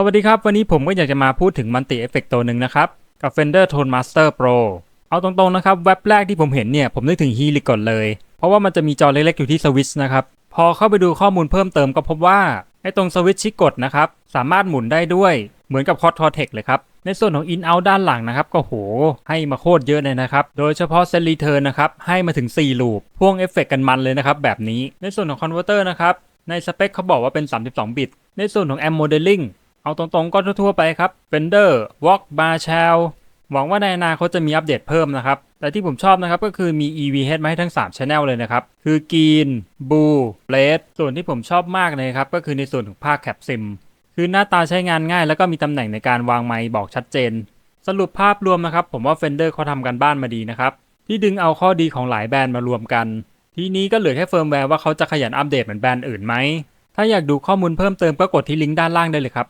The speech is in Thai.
สวัสดีครับ วันนี้ผมก็อยากจะมาพูดถึงมัลติเอฟเฟกตัวหนึ่งนะครับ กับ Fender Tone Master Pro เอาตรงๆนะครับแว็บแรกที่ผมเห็นเนี่ย ผมนึกถึง Helix ก่อนเลย เพราะว่ามันจะมีจอเล็กๆอยู่ที่สวิตช์นะครับ พอเข้าไปดูข้อมูลเพิ่มเติมก็พบว่าไอ้ตรงสวิตช์ที่กดนะครับ สามารถหมุนได้ด้วยเหมือนกับ c o r t o r t e c เลยครับ ในส่วนของ In Out ด้านหลังนะครับ ก็โห ให้มาโคตรเยอะเลยนะครับ โดยเฉพาะ Set Return นะครับ ให้มาถึง 4 ลูปพ่วงเอฟเฟกต์กันมันเลยนะครับ แบบนี้ในส่วนของ Converter นะครับในสเปคเขาบอกว่าเป็น 32 บิต ในส่วนของ Amp Modeling เเอาตรงๆก็ทั่วๆไปครับ Fender Walk Bar Shell หวังว่าในอนาคตจะมีอัปเดตเพิ่มนะครับ แต่ที่ผมชอบนะครับก็คือมี EVH มาให้ทั้ง 3 Channel เลยนะครับ คือ Green Blue Red ส่วนที่ผมชอบมากเลยครับก็คือในส่วนของภาคแคปซิมคือหน้าตาใช้งานง่าย แล้วก็มีตำแหน่งในการวางไมค์บอกชัดเจน สรุปภาพรวมนะครับ ผมว่า Fender เขาทำกันบ้านมาดีนะครับ ที่ดึงเอาข้อดีของหลายแบรนด์มารวมกัน ทีนี้ก็เหลือแค่เฟิร์มแวร์ว่าเขาจะขยันอัปเดตเหมือนแบรนด์อื่นไหมถ้าอยากดูข้อมูลเพิ่มเติมก็กดที่ลิงก์ด้านล่างได้เลยครับ